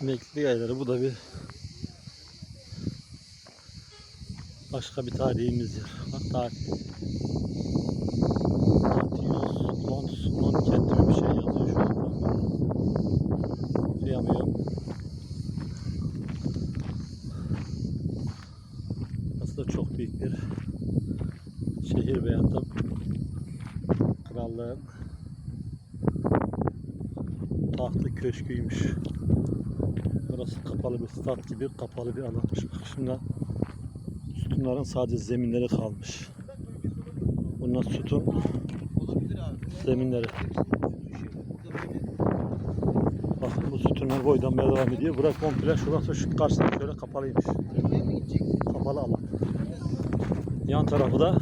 Mekli yayları bu da bir başka bir tarihimiz yer. Bak tarih. Antius Lons Lonket gibi bir şey yazıyor şu an. Kıyamıyorum. Aslında çok büyük bir şehir veyahut da krallığın tahtı köşküymüş. Burası kapalı bir stat gibi kapalı bir alanmış. Bak sütunların sadece zeminleri kalmış. Bunlar sütun zeminleri. Bakın bu sütunlar boydan beri devam ediyor. Bura komple şurası şu karşısında şöyle kapalıymış. Kapalı alan. Yan tarafı da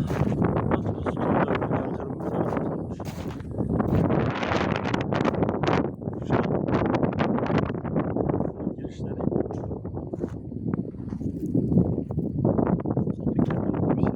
bakın sütunlar böyle kırmızı sarı sarılmış. Şu girişleri. Kapı kenarında bir şey.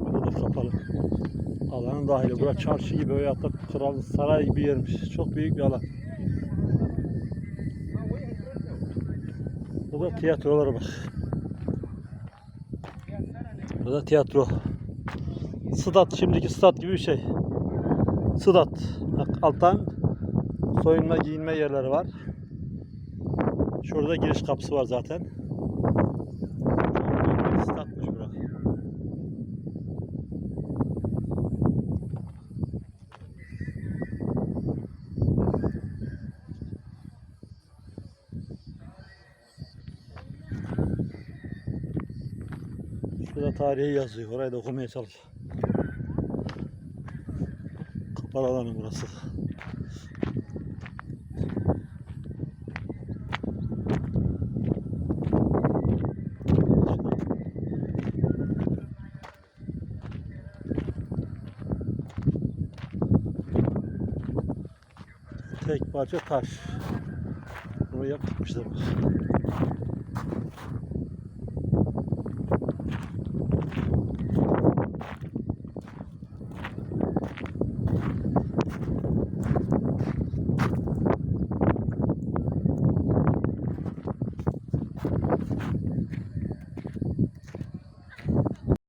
Burada da kapalı. Alanın dahili. Burası çarşı gibi veyahut da kral saray gibi yermiş. Çok büyük bir alan. Burada tiyatrolara bak. Burada tiyatro. Sıdat şimdiki stat gibi bir şey. Sıdat. Bak alttan soyunma giyinme yerleri var. Şurada giriş kapısı var zaten. Statmış burası. Şurada tarihi yazıyor. Orayı da okumaya çalış. Kapalı alanı burası. Tek parça taş. Buraya yapmışlar.